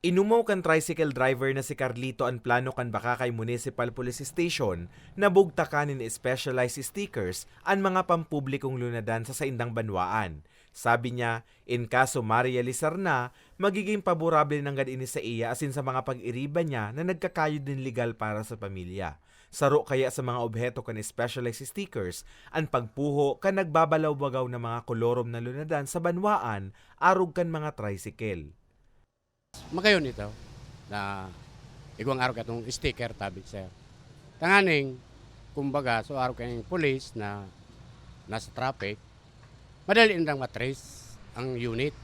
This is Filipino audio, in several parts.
Inumaw kan tricycle driver na si Carlito ang plano kan Bakakay Municipal Police Station na bugtakan in specialized stickers ang mga pampublikong lunadan sa saindang banwaan. Sabi niya, in kaso ma-realisar na, magiging paborable ng gadini sa iya asin sa mga pag-iriba niya na nagkakayod din legal para sa pamilya. Saro kaya sa mga obheto kan specialized stickers, ang pagpuho kan nagbabalaw-bagaw ng mga kolorom na lunadan sa banwaan, arog kan mga tricycle. Makayon ito na igwang araw katong sticker tabi sa tanganing kumbaga so araw kayong pulis na nasa traffic madali nang matrace ang unit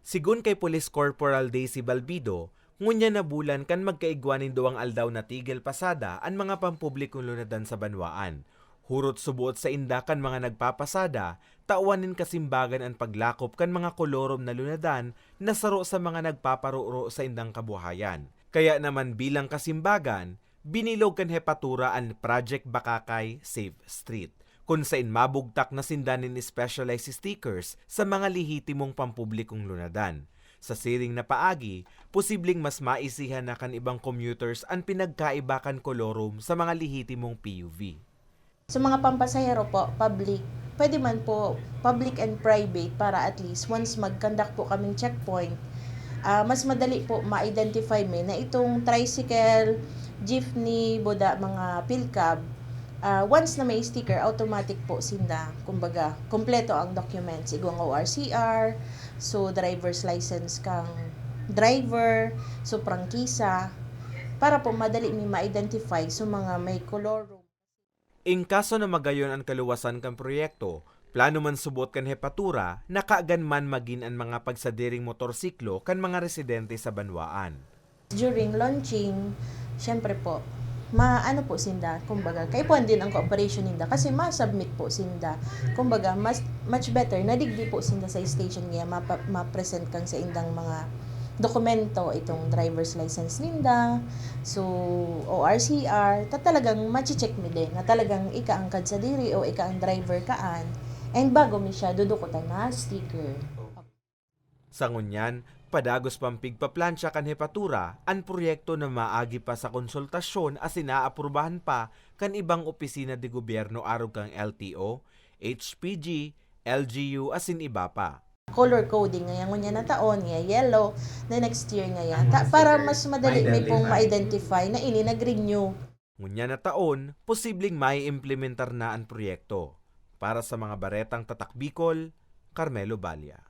Sigun kay Police Corporal Daisy Balbido, ngunya na bulan kan magkaigwanin duwang aldaw na tigil pasada ang mga pampublikong lunadan sa banwaan. Hurot subuot sa inda kan mga nagpapasada, tauwanin kasimbagan ang paglakop kan mga kolorom na lunadan na saro sa mga nagpaparuro sa indang kabuhayan. Kaya naman bilang kasimbagan, binilog kan hepatura ang Project Bakakay Safe Street kung saan mabugtak na sindanin ni specialized stickers sa mga lihitimong pampublikong lunadan. Sa siring na paagi, posibleng mas maisihan na kan ibang commuters ang pinagkaibakan kolorum sa mga lihitimong PUV. Sa mga pampasahero po, public, pwede man po public and private para at least once mag-conduct po kaming checkpoint, ah, mas madali po ma-identify me na itong tricycle, jeepney, boda, mga pilcab, ah, once na may sticker, automatic po sinda. Kumbaga, kompleto ang documents. Igwang ORCR, so driver's license kang driver, so prangkisa, para po madali mi ma-identify sa mga may color In kaso na magayon ang kaluwasan kan proyekto, plano man subot kan hepatura na kaagan man magin ang mga pagsadiring motorsiklo kan mga residente sa banwaan. during launching, syempre po, maano po sinda, kumbaga, kaipuan din ang cooperation ninda kasi ma-submit po sinda. Kumbaga, mas, much better, nadigdi po sinda sa station niya, ma-present kang sa indang mga dokumento, itong driver's license ninda, so, ORCR, ta talagang machi-check mi din, na talagang ikaangkad sa diri o ika ang driver kaan, and bago mi siya, dudukutan na sticker. Sa ngunyan, padagos pampig paplansya kan hepatura ang proyekto na maagi pa sa konsultasyon as inaaprubahan pa kan ibang opisina de gobyerno arog kang LTO, HPG, LGU asin iba pa. Color coding ngayon ngunya na taon nga yellow na next year ngayon ta, para mas madali may pong ma-identify na ini nag-renew Ngunya na taon, posibleng may implementar na ang proyekto. Para sa mga baretang tatak Bicol, Carmelo Balya.